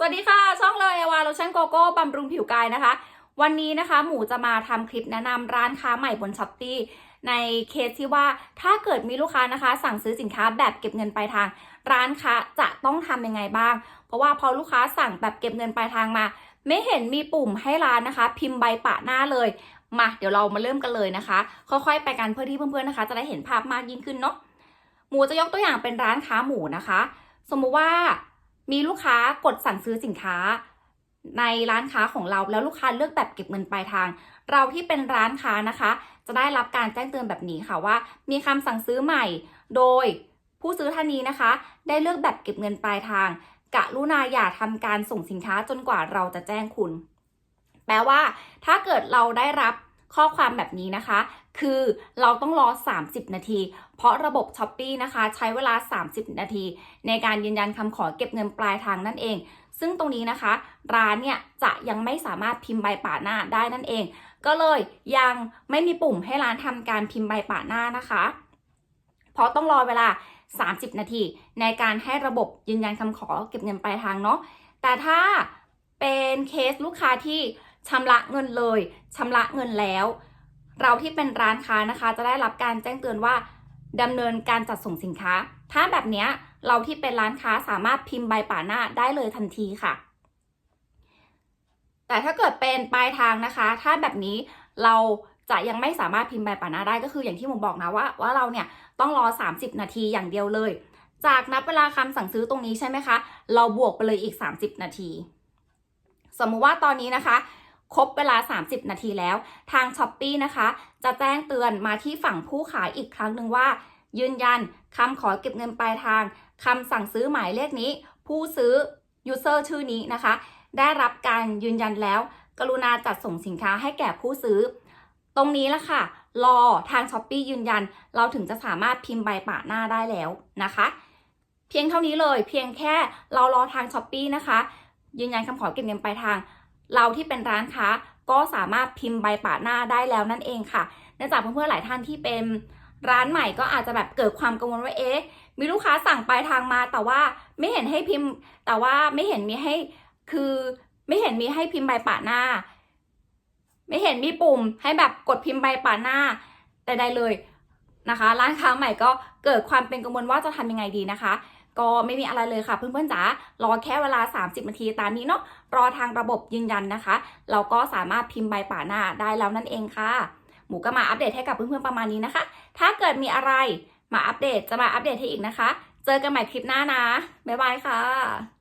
สวัสดีค่ะ ช่องเลยอวาโลชั่นโกโก้บำรุงผิวกายนะคะ วันนี้นะคะหมูจะมาทำคลิปแนะนำร้านค้าใหม่บนช้อปปีในเคสที่ว่าถ้าเกิดมีลูกค้านะคะ สั่งซื้อสินค้าแบบเก็บเงินปลายทาง ร้านค้าจะต้องทำยังไงบ้าง เพราะว่าพอลูกค้าสั่งแบบเก็บเงินปลายทางมา ไม่เห็นมีปุ่มให้ร้านนะคะ พิมพ์ใบปะหน้าเลยมาเดี๋ยวเรามาเริ่มกันเลยนะคะ ค่อยๆ ไปกันเพื่อที่เพื่อนๆนะคะ จะได้เห็นภาพมากยิ่งขึ้นเนาะหมูจะยกตัวอย่างเป็นร้านค้าหมูนะคะ สมมุติว่า มีลูกค้ากดสั่งซื้อสินค้า ในร้านค้าของเราแล้วลูกค้าเลือกแบบเก็บเงินปลายทาง เราที่เป็นร้านค้านะคะ จะได้รับการแจ้งเตือนแบบนี้ค่ะว่า มีคำสั่งซื้อใหม่ โดยผู้ซื้อท่านนี้นะคะ ได้เลือกแบบเก็บเงินปลายทางกะรุณาอย่าทำการส่งสินค้าจนกว่าเราจะแจ้งคุณ แปลว่า ถ้าเกิดเราได้รับ ข้อความแบบนี้นะคะ คือเราต้องรอ 30 นาที เพราะระบบ s h อ p e e นะคะ ใช้เวลา 30 นาที ในการยืนยันคำขอเก็บเงินปลายทางนั่นเอง ซึ่งตรงนี้นะคะ ร้านเนี่ยจะยังไม่สามารถพิมพ์ใบป่าหน้าได้นั่นเอง ก็เลยยังไม่มีปุ่มให้ร้านทำการพิมพ์ใบป่าหน้านะคะ เพราะต้องรอเวลา 30 นาที ในการให้ระบบยืนยันคำขอเก็บเงินปลายทางเนาะแต่ถ้าเป็นเคสลูกค้าที่ ชำระเงินเลยชำระเงินแล้ว เราที่เป็นร้านค้านะคะ จะได้รับการแจ้งเตือนว่าดำเนินการจัดส่งสินค้า ถ้าแบบนี้เราที่เป็นร้านค้าสามารถพิมพ์ใบป่าหน้าได้เลยทันทีค่ะ แต่ถ้าเกิดเป็นปลายทางนะคะ ถ้าแบบนี้เราจะยังไม่สามารถพิมพ์ใบป่าหน้าได้ก็คืออย่างที่ผมบอกนะว่าว่าเราเนี่ยต้องรอ 30 นาทีอย่างเดียวเลย จากนับเวลาคำสั่งซื้อตรงนี้ใช่ไหมคะ เราบวกไปเลยอีก 30 นาที สมมุติว่าตอนนี้นะคะ ครบเวลา 30 นาทีแล้ว ทาง s h อ p e e นะคะ จะแจ้งเตือนมาที่ฝั่งผู้ขายอีกครั้งหนึ่งว่า ยืนยันคำขอเก็บเงินปลายทางคำสั่งซื้อหมายเลขนี้ ผู้ซื้อ user ชื่อนี้นะคะ ได้รับการยืนยันแล้ว กรุณาจัดส่งสินค้าให้แก่ผู้ซื้อ ตรงนี้ละค่ะ รอทาง s h อ p e e ยืนยัน เราถึงจะสามารถพิมพ์ใบปะหน้าได้แล้วนะคะ เพียงเท่านี้เลย เพียงแค่เรารอทาง s h อ p e e นะคะ ยืนยันคำขอเก็บเงินปลายทาง เราที่เป็นร้านค้าก็สามารถพิมพ์ใบปะหน้าได้แล้วนั่นเองค่ะ เนื่องจากเพื่อนๆหลายท่านที่เป็นร้านใหม่ก็อาจจะแบบเกิดความกังวลว่าเอ๊ะมีลูกค้าสั่งปลายทางมา แต่ว่าไม่เห็นให้พิมพ์ แต่ว่าไม่เห็นมีให้คือไม่เห็นมีให้พิมพ์ใบปะหน้า ไม่เห็นมีปุ่มให้แบบกดพิมพ์ใบปะหน้าใดๆเลยนะคะ ร้านค้าใหม่ก็เกิดความเป็นกังวลว่าจะทำยังไงดีนะคะ ก็ไม่มีอะไรเลยค่ะเพื่อนๆจ๋ารอแค่เวลา 30นาทีตามนี้เนาะรอทางระบบยืนยันนะคะ เราก็สามารถพิมพ์ใบป่าหน้าได้แล้วนั่นเองค่ะ หมูก็มาอัปเดตให้กับเพื่อนๆประมาณนี้นะคะ ถ้าเกิดมีอะไรมาอัปเดตจะมาอัปเดตให้อีกนะคะ เจอกันใหม่คลิปหน้านะบ๊ายบายค่ะ